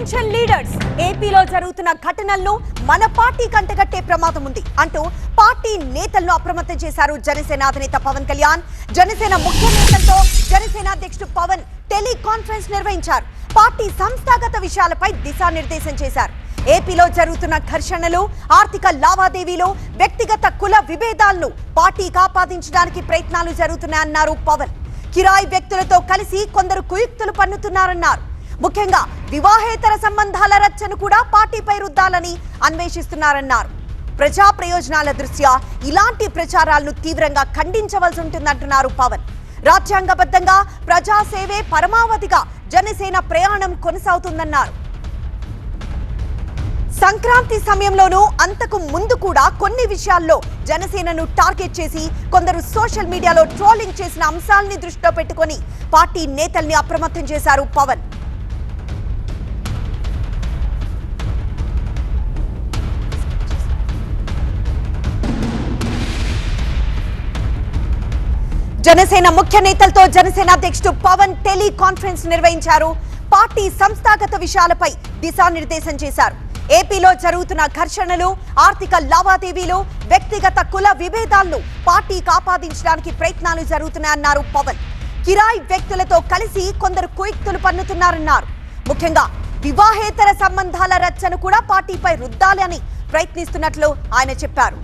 Attention leaders ఏపీలో జరుగుతున్న ఘటనలను మన పార్టీ కంటగట్టే ప్రమాదం ఉంది అంటూ పార్టీ నేతలను అప్రమత్తం చేశారు జనసేన అధినేత పవన్ కళ్యాణ్. జనసేన ముఖ్య నేతలతో జనసేన అధ్యక్షుడు పవన్ టెలికాన్ఫరెన్స్ నిర్వహించారు. పార్టీ సంస్థాగత విషయాలపై దిశానిర్దేశం చేశారు. ఏపీలో జరుగుతున్న ఘర్షణలు ఆర్థిక లావాదేవీలు వ్యక్తిగత కుల విభేదాలను పార్టీ కాపాదించడానికి ప్రయత్నాలు జరుగుతున్నాయన్నారు పవన్. కిరాయి వ్యక్తులతో కలిసి కొందరు కుయుక్తులు పన్నుతున్నారన్నారు. ముఖ్యంగా వివాహేతర సంబంధాల రచ్చను కూడా పార్టీపై రుద్దాలని అన్వేషిస్తున్నారన్నారు. ప్రజా ప్రయోజనాల దృష్ట్యా ఇలాంటి ప్రచారాలను తీవ్రంగా ఖండించవలసి ఉంటుందంటున్నారు పవన్. రాజ్యాంగబద్ధంగా ప్రజాసేవే పరమావధిగా జనసేన ప్రయాణం కొనసాగుతుందన్నారు. సంక్రాంతి సమయంలోనూ అంతకు ముందు కూడా కొన్ని విషయాల్లో జనసేనను టార్గెట్ చేసి కొందరు సోషల్ మీడియాలో ట్రోలింగ్ చేసిన అంశాల్ని దృష్టిలో పెట్టుకొని పార్టీ నేతల్ని అప్రమత్తం చేశారు పవన్. జనసేన ముఖ్య నేతలతో జనసేన అధ్యక్షుడు పవన్ టెలికాన్ఫరెన్స్ నిర్వహించారు. పార్టీ సంస్థాగత విషయాలపై దిశానిర్దేశం చేశారు. ఏపీలో జరుగుతున్న ఘర్షణలు ఆర్థిక లావాదేవీలు వ్యక్తిగత కుల విభేదాలను పార్టీ కాపాదించడానికి ప్రయత్నాలు జరుగుతున్నాయన్నారు పవన్. కిరాయి వ్యక్తులతో కలిసి కొందరు కుయుక్తులు పన్నుతున్నారన్నారు. ముఖ్యంగా వివాహేతర సంబంధాల రచ్చను కూడా పార్టీపై రుద్దాలని ప్రయత్నిస్తున్నట్లు ఆయన చెప్పారు.